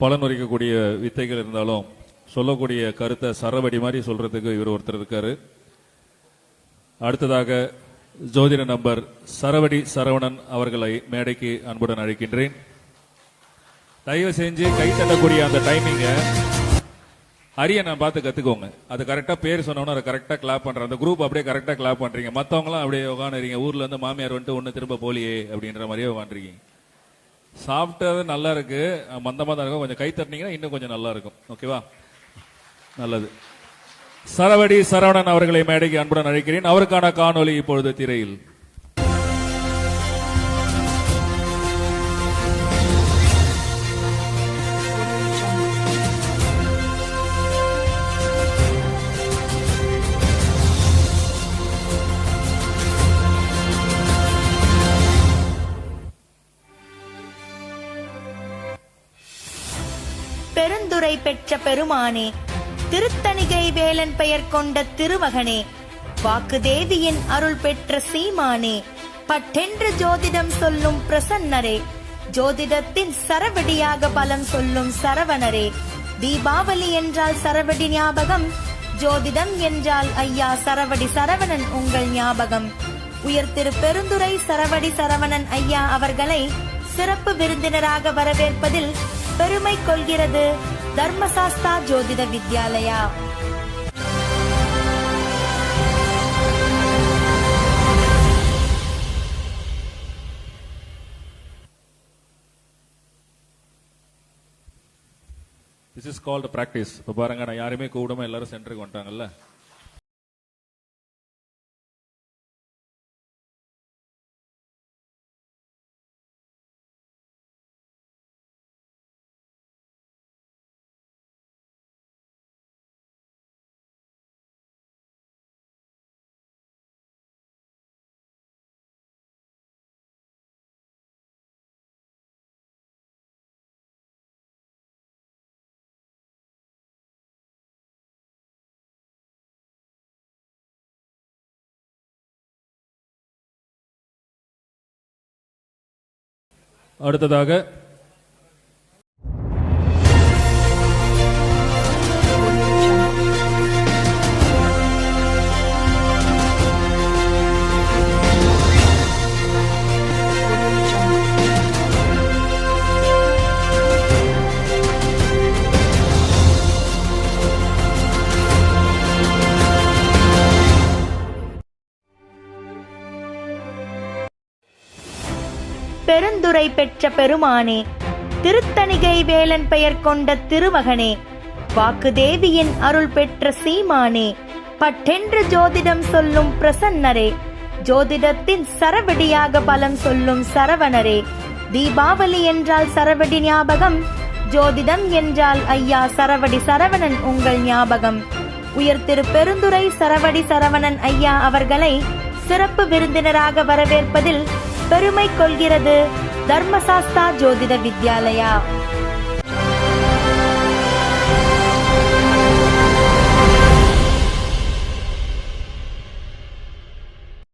பலன் உரைக்கக்கூடிய வித்தைகள் இருந்தாலும் சொல்லக்கூடிய கருத்தை சரவடி மாதிரி சொல்றதுக்கு இவர் ஒருத்தர் இருக்காரு. அடுத்ததாக ஜோதிட நம்பர் சரவடி சரவணன் அவர்களை மேடைக்கு அன்புடன் அழைக்கின்றேன். தயவு செஞ்சு கை தட்டக்கூடிய அந்த டைமிங்க அரிய நான் பார்த்து கத்துக்கோங்க. அது கரெக்டா பேர் சொன்னோன்னா அதை கரெக்டா கிளாப் பண்ற அந்த குரூப் அப்படியே கரெக்டா கிளாப் பண்றீங்க. மத்தவங்களாம் அப்படியே உட்காந்துறீங்க ஊர்ல இருந்து மாமியார் வந்துட்டு ஒண்ணு திரும்ப போலியே அப்படின்ற மாதிரியே உட்காந்துருக்கீங்க சாப்பிட்டது நல்லா இருக்கு. மந்தமா தான் இருக்கும். கொஞ்சம் கை தட்டினீங்கன்னா இன்னும் கொஞ்சம் நல்லா இருக்கும். ஓகேவா நல்லது. சரவடி சரவணன் அவர்களை மேடைக்கு அன்புடன் அழைக்கிறேன். அவருக்கான காணொலி இப்பொழுது திரையில். பெருந்துரை பெற்ற பெருமானே திருத்தணிகை வேலன் பெயர் கொண்ட திருமகனே வாக்குதேவியின் அருள் பெற்ற சீமானே பட்டென்று ஜோதிடம் சொல்லும் பிரசன்னரே ஜோதிடத்தின் சரவடியாக பலம் சொல்லும் சரவணரே தீபாவளி என்றால் சரவடி ஞாபகம் ஜோதிடம் என்றால் ஐயா சரவடி சரவணன் உங்கள் ஞாபகம். உயர்த்திரு பெருந்துரை சரவடி சரவணன் ஐயா அவர்களை சிறப்பு விருந்தினராக வரவேற்பதில் பெருமை கொள்கிறது Dharmasastha Jothida Vidyalaya. This is called practice இப்போ பாருங்க நான் யாருமே கூடாம எல்லாரும் சென்டருக்கு வந்துட்டாங்கல்ல? அடுத்ததாக பெருந்துரை பெற்ற பெருமானே திருத்தணிகை வேலன் பெயர் கொண்ட திருமகனே வாக்குதேவியின் அருள் பெற்ற சீமானே பட்டென்று ஜோதிடம் சொல்லும் பிரசன்னரே ஜோதிடத்தின் சரவடியாக பலம் சொல்லும் சரவணரே. தீபாவளி என்றால் சரவடி ஞாபகம் ஜோதிடம் என்றால் ஐயா சரவடி சரவணன் உங்கள் ஞாபகம். உயர் திரு பெருந்துரை சரவடி சரவணன் ஐயா அவர்களை சிறப்பு விருந்தினராக வரவேற்பதில் பெருமை கொள்கிறது தர்மசாஸ்தா ஜோதிட வித்யாலயா.